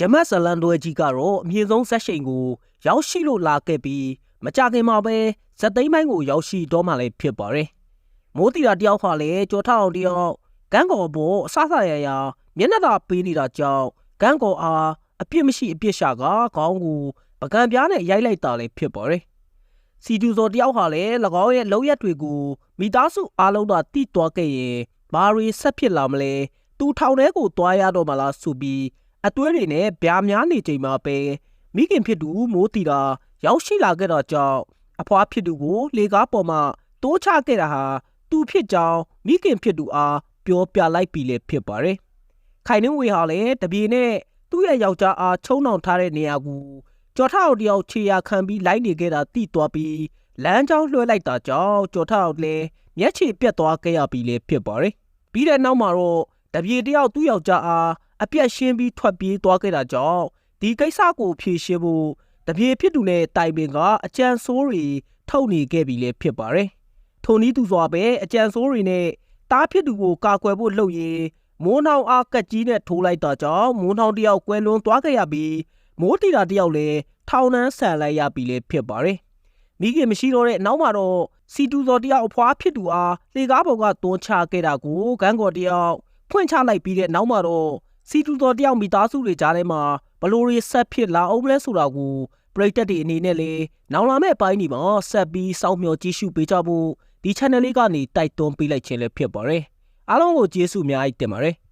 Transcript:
ရမတ်ဇလန်တွဲကြီးကတော့အမြင့်ဆုံးဇက်ရှိန်ကို ရောက်ရှိလို့လာခဲ့ပြီးမကြခင်မှာပဲဇက်သိမ်းပိုင်းကိုရောက်ရှိတော့မှလည်းဖြစ်ပါတယ်။မိုးတီတာတယောက်ခါလည်းကြော်ထအောင်တယောက်ကန်းကော်ပေါ်အဆဆရရမျက်နှာသာပေးနေတာကြောင့်ကန်းကော်အားအပြစ်မရှိအပြစ်ရှာကခေါင်းကိုပကံပြားနဲ့ရိုက်လိုက်တာလည်းဖြစ်ပါတယ်။စီတူဇော်တယောက်ဟာလည်း၎င်းရဲ့လောက်ရက်တွေကိုမိသားစုအားလုံးသာတိသွားခဲ့ရင်ဘာတွေဆက်ဖြစ်လာမလဲသူထောင်ထဲကိုသွားရတော့မလားဆိုပြီး အသွေးတွေနဲ့ဗျာများနေချိန်မှာပဲမိခင်ဖြစ်သူမိုးတီတာရောက်ရှိလာခဲ့တော့ကြောင့်အဖွားဖြစ်သူကိုလေကားပေါ်မှာတိုးချခဲ့တာဟာသူဖြစ်ကြောင်းမိခင်ဖြစ်သူအားပြောပြလိုက်ပြီလေဖြစ်ပါတယ်။ခိုင်နှင်းဝေဟာလည်းတပြေနဲ့သူ့ရဲ့ယောက်ျားအားချုံနှောင်ထားတဲ့နေရာကိုကြော်ထောက်တယောက်ခြေရာခံပြီးလိုက်နေခဲ့တာတိသွားပြီးလမ်းကြောင်းလွှဲလိုက်တာကြောင့်ကြော်ထောက်လည်းမျက်ခြေပြတ်သွားခဲ့ရပြီလေဖြစ်ပါတယ်။ပြီးတဲ့နောက်မှာတော့တပြေတယောက်သူ့ယောက်ျားအား အပြက်ရှင်းပြီးထွက်ပြေးသွားခဲ့တာကြောင့်ဒီကိစ္စကိုဖြေရှင်းဖို့တပြေဖြစ်သူနဲ့တိုင်ပင်ကအကြံဆိုးတွေထုတ်နေခဲ့ပြီလေဖြစ်ပါတယ်။ထိုနည်းသူစွာပဲအကြံဆိုးတွေနဲ့တားဖြစ်သူကိုကာကွယ်ဖို့လှုပ်ရင်းမိုးနှောင်အားကက်ကြီးနဲ့ထိုးလိုက်တာကြောင့်မိုးနှောင်တယောက်ကွယ်လွန်သွားခဲ့ရပြီးမိုးတီတာတယောက်လည်းထောင်နှန်းဆန်လိုက်ရပြီလေဖြစ်ပါတယ်။မိခင်မရှိတော့တဲ့နောက်မှာတော့စီတူစော်တယောက်အဖွားဖြစ်သူအားလေကားပေါ်ကတွန်းချခဲ့တာကိုဂန်းကော်တယောက်ဖွင့်ချလိုက်ပြီးတဲ့နောက်မှာတော့ စီတူစော်တယောက်မိသားစုတွေကြားထဲမှာဘလို့တွေဆက်ဖြစ်လာအောင်လဲဆိုတာကိုပရိသတ်တွေအနေနဲ့လည်းနောက်လာမယ့်အပိုင်းဒီမှာဆက်ပြီးစောင့်မျှော်ကြည့်ရှုပေးကြဖို့ဒီ channel လေးကနေတိုက်တွန်းပေးလိုက်ခြင်းလည်းဖြစ်ပါတယ်။အားလုံးကိုကျေးဇူးအများကြီးတင်ပါတယ်။